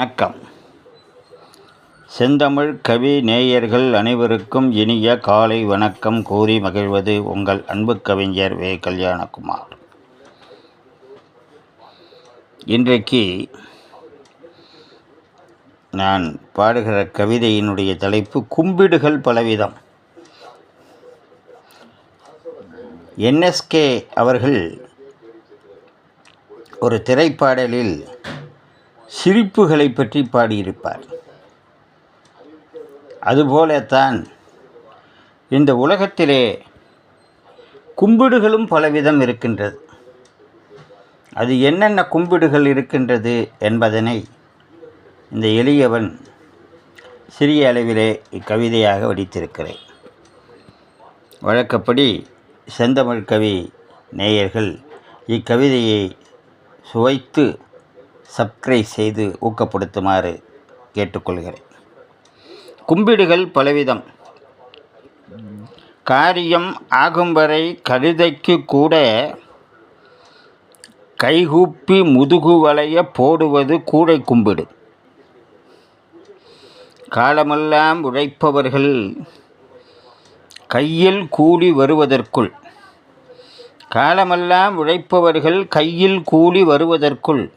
வணக்கம். செந்தமிழ் கவி நேயர்கள் அனைவருக்கும் இனிய காலை வணக்கம் கூறி மகிழ்வது உங்கள் அன்பு கவிஞர் வே. கல்யாணகுமார். இன்றைக்கு நான் பாடுகிற கவிதையினுடைய தலைப்பு கும்பிடுகள் பலவிதம். என்எஸ்கே அவர்கள் ஒரு திரைப்பாடலில் சிரிப்புகளை பற்றி பாடியிருப்பார். அதுபோலத்தான் இந்த உலகத்திலே கும்பிடுகளும் பலவிதம் இருக்கின்றது. அது என்னென்ன கும்பிடுகள் இருக்கின்றது என்பதனை இந்த எளியவன் சிறிய அளவிலே இக்கவிதையாக வடித்திருக்கிறேன். வழக்கப்படி செந்தமிழ் கவி நேயர்கள் இக்கவிதையை சுவைத்து சப்ஸ்கிரைப் செய்து ஊக்கப்படுத்துமாறு கேட்டுக்கொள்கிறேன். கும்பிடுகள் பலவிதம். காரியம் ஆகும் வரை கழுதைக்கு கூட கைகூப்பி முதுகு வளைய போடுவது கூடை கும்பிடு. காலமெல்லாம் உழைப்பவர்கள் கையில் கூலி வருவதற்குள். காலமெல்லாம் உழைப்பவர்கள் கையில் கூலி வருவதற்குள்.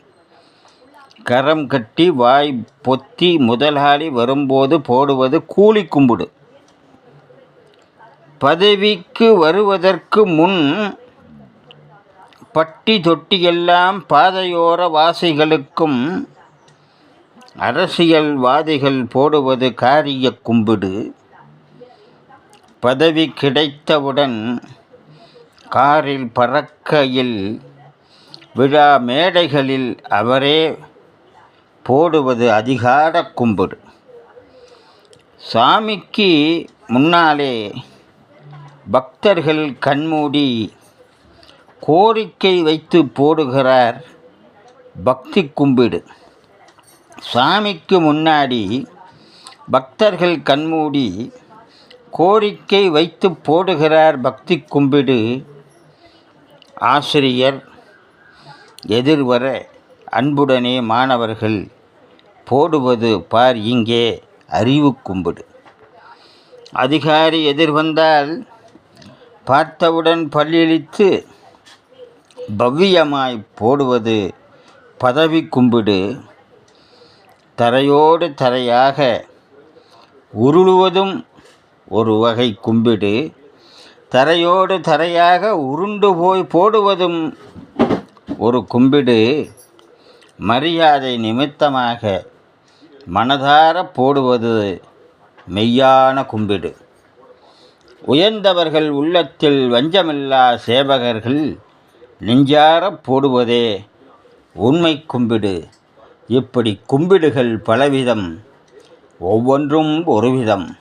கரம் கட்டி வாய் பொத்தி முதலாளி வரும்போது போடுவது கூலி கும்பிடு. பதவிக்கு வருவதற்கு முன் பட்டி தொட்டியெல்லாம் பாதையோர வாசிகளுக்கும் அரசியல்வாதிகள் போடுவது காரிய கும்பிடு. பதவி கிடைத்தவுடன் காரில் பறக்கையில் விழா மேடைகளில் அவரே போடுவது அதிகார கும்பிடு. சாமிக்கு முன்னாலே பக்தர்கள் கண்மூடி கோரிக்கை வைத்து போடுகிறார் பக்தி கும்பிடு. சாமிக்கு முன்னாடி பக்தர்கள் கண்மூடி கோரிக்கை வைத்து போடுகிறார் பக்தி கும்பிடு. ஆசிரியர் எதிர்வர அன்புடனே மாணவர்கள் போடுவது பார் இங்கே அறிவு கும்பிடு. அதிகாரி எதிர்வந்தால் பார்த்தவுடன் பல்லிழித்து பவ்யமாய் போடுவது பதவி கும்பிடு. தரையோடு தரையாக உருளுவதும் ஒரு வகை கும்பிடு. தரையோடு தரையாக உருண்டு போய் போடுவதும் ஒரு கும்பிடு. மரியாதை நிமித்தமாக மனதார போடுவது மெய்யான கும்பிடு. உயர்ந்தவர்கள் உள்ளத்தில் வஞ்சமில்லா சேவகர்கள் நெஞ்சார போடுவதே உண்மை கும்பிடு. இப்படி கும்பிடுகள் பலவிதம் ஒவ்வொன்றும் ஒரு விதம்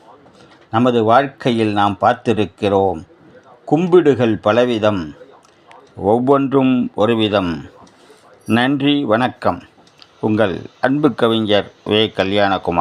நமது வாழ்க்கையில் நாம் பார்த்திருக்கிறோம் கும்பிடுகள் பலவிதம் ஒவ்வொன்றும் ஒரு விதம் நன்றி வணக்கம். உங்கள் அன்பு கவிஞர் வே. கல்யாணகுமார்.